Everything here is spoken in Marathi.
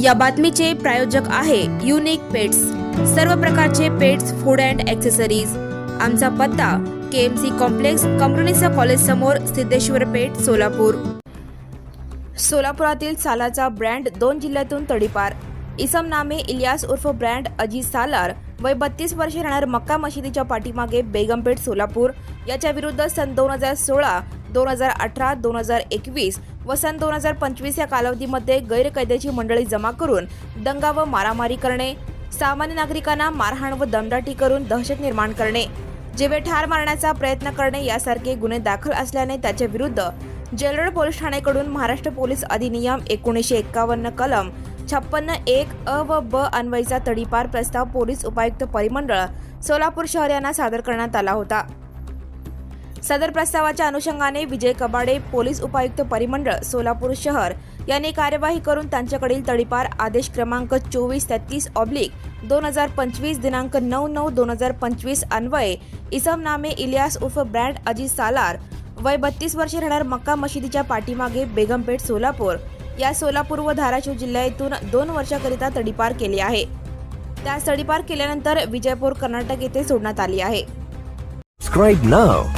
या बातमीचे प्रायोजक आहे युनिक पेट्स सर्व प्रकारचे पेट्स फूड अँड ॲक्सेसरीज आमचा पत्ता के एम सी कॉम्प्लेक्स कंपनीचा कॉलेज समोर सिद्धेश्वर पेठ सोलापूर. सोलापुरातील सालाचा ब्रँड दोन जिल्ह्यातून तडीपार. इसम नामे इलियास उर्फ ब्रँड अजी सालार वय बत्तीस वर्षे राहणार मक्का मशिदीच्या पाठीमागे बेगमपेठ सोलापूर. याच्या विरुद्ध सन दोन हजार सोळा दोन हजार अठरा दोन हजार एकवीस व सन दोन हजार पंचवीस या कालावधीमध्ये गैरकायद्याची मंडळी जमा करून दंगा व मारामारी करणे सामान्य नागरिकांना मारहाण व दमदाटी करून दहशत निर्माण करणे जीवे ठार मारण्याचा प्रयत्न करणे यासारखे गुन्हे दाखल असल्याने त्याच्या विरुद्ध जेलरोड पोलीस ठाण्याकडून महाराष्ट्र पोलीस अधिनियम एकोणीसशे एकावन्न कलम छप्पन्न एक अ व ब अन्वयचा तडीपार प्रस्ताव पोलीस उपायुक्त परिमंडळ सोलापूर शहर यांना सादर करण्यात आला होता. सदर प्रस्तावाच्या अनुषंगाने विजय कबाडे पोलीस उपायुक्त परिमंडळ सोलापूर शहर यांनी कार्यवाही करून त्यांच्याकडील तडीपार आदेश क्रमांक चोवीस तेहतीस ऑब्लिक दोन हजार पंचवीस दिनांक नऊ नऊ दोन हजार पंचवीस अन्वये इसम नामे इलियास उर्फ ब्रँड अजित सालार वय बत्तीस वर्षे राहणार मक्का मशिदीच्या पाठीमागे बेगमपेठ सोलापूर. या सोलापूर व धाराशिव जिल्ह्यातून दोन वर्षाकरिता तडीपार केली आहे. त्या तडीपार केल्यानंतर विजयपूर कर्नाटक येथे सोडण्यात आली आहे. Subscribe now